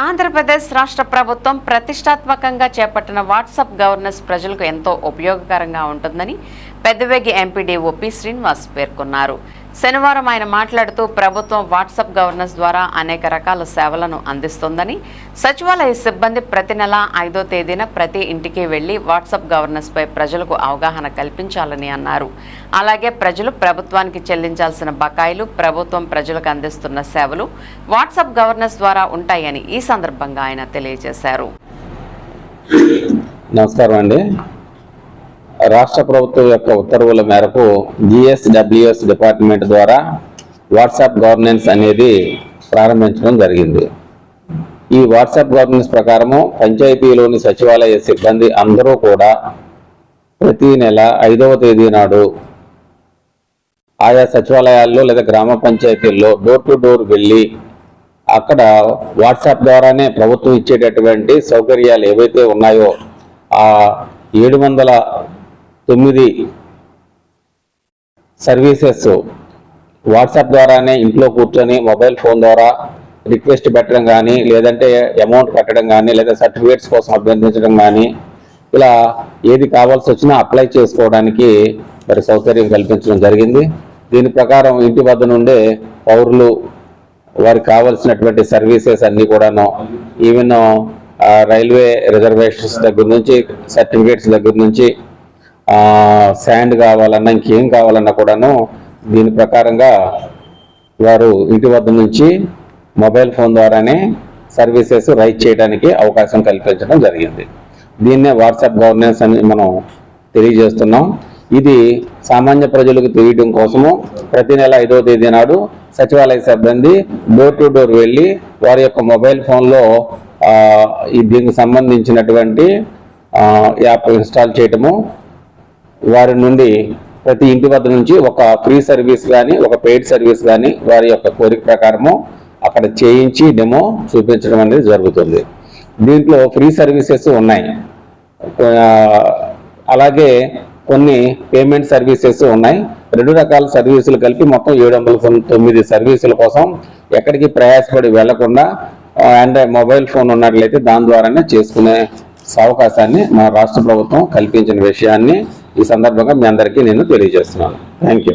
ఆంధ్రప్రదేశ్ రాష్ట్ర ప్రభుత్వం ప్రతిష్టాత్మకంగా చేపట్టిన వాట్సాప్ గవర్నెన్స్ ప్రజలకు ఎంతో ఉపయోగకరంగా ఉంటుందని పెద్దవేగి ఎంపీడీఓ పి శ్రీనివాస్ పేర్కొన్నారు. శనివారం ఆయన మాట్లాడుతూ ప్రభుత్వం వాట్సాప్ గవర్నెన్స్ ద్వారా అనేక రకాల సేవలను అందిస్తోందని సచివాలయ సిబ్బంది ప్రతి నెల ఐదో తేదీన ప్రతి ఇంటికి వెళ్ళి వాట్సాప్ గవర్నెన్స్పై ప్రజలకు అవగాహన కల్పించాలని అన్నారు. అలాగే ప్రజలు ప్రభుత్వానికి చెల్లించాల్సిన బకాయిలు ప్రభుత్వం ప్రజలకు అందిస్తున్న సేవలు వాట్సాప్ గవర్నెన్స్ ద్వారా ఉంటాయని ఈ సందర్భంగా ఆయన తెలియజేశారు. నమస్కారం అండి. రాష్ట్ర ప్రభుత్వం యొక్క ఉత్తర్వుల మేరకు జిఎస్డబ్ల్యూఎస్ డిపార్ట్మెంట్ ద్వారా వాట్సాప్ గవర్నెన్స్ అనేది ప్రారంభించడం జరిగింది. ఈ వాట్సాప్ గవర్నెన్స్ ప్రకారము పంచాయతీలోని సచివాలయ సిబ్బంది అందరూ కూడా ప్రతి నెల ఐదవ తేదీ నాడు ఆయా సచివాలయాల్లో లేదా గ్రామ పంచాయతీల్లో డోర్ టు డోర్ వెళ్ళి అక్కడ వాట్సాప్ ద్వారానే ప్రభుత్వం ఇచ్చేటటువంటి సౌకర్యాలు ఏవైతే ఉన్నాయో ఆ ఏడు వందల తొమ్మిది సర్వీసెస్. వాట్సాప్ ద్వారానే ఇంట్లో కూర్చొని మొబైల్ ఫోన్ ద్వారా రిక్వెస్ట్ పెట్టడం కానీ లేదంటే అమౌంట్ కట్టడం కానీ లేదా సర్టిఫికేట్స్ కోసం అభ్యర్థించడం కానీ ఇలా ఏది కావాల్సి వచ్చినా అప్లై చేసుకోవడానికి మరి సౌకర్యం కల్పించడం జరిగింది. దీని ప్రకారం ఇంటి వద్ద నుండే పౌరులు వారికి కావాల్సినటువంటి సర్వీసెస్ అన్నీ కూడాను ఈవెన్ రైల్వే రిజర్వేషన్స్ దగ్గర నుంచి సర్టిఫికేట్స్ దగ్గర నుంచి శాండ్ కావాలన్నా ఇంకేం కావాలన్నా కూడాను దీని ప్రకారంగా వారు ఇంటి వద్ద నుంచి మొబైల్ ఫోన్ ద్వారానే సర్వీసెస్ రైట్ చేయడానికి అవకాశం కల్పించడం జరిగింది. దీన్నే వాట్సాప్ గవర్నెన్స్ అని మనం తెలియజేస్తున్నాం. ఇది సామాన్య ప్రజలకు తెలియడం కోసము ప్రతి నెల ఐదవ తేదీ నాడు సచివాలయ సిబ్బంది డోర్ టు డోర్ వెళ్ళి వారి యొక్క మొబైల్ ఫోన్లో ఈ దీనికి సంబంధించినటువంటి యాప్ ఇన్స్టాల్ చేయటము వారి నుండి ప్రతి ఇంటి వద్ద నుంచి ఒక ఫ్రీ సర్వీస్ కానీ ఒక పెయిడ్ సర్వీస్ కానీ వారి యొక్క కోరిక ప్రకారము అక్కడ చేయించి డెమో చూపించడం అనేది జరుగుతుంది. దీంట్లో ఫ్రీ సర్వీసెస్ ఉన్నాయి. అలాగే కొన్ని పేమెంట్ సర్వీసెస్ ఉన్నాయి. రెండు రకాల సర్వీసులు కలిపి మొత్తం ఏడు వందల తొమ్మిది సర్వీసుల కోసం ఎక్కడికి ప్రయాసపడి వెళ్ళకుండా అండ్ మొబైల్ ఫోన్ ఉన్నట్లయితే దాని ద్వారానే చేసుకునే అవకాశాన్ని మన రాష్ట్ర ప్రభుత్వం కల్పించిన విషయాన్ని ఈ సందర్భంగా మీ అందరికీ నేను తెలియజేస్తున్నాను. Thank you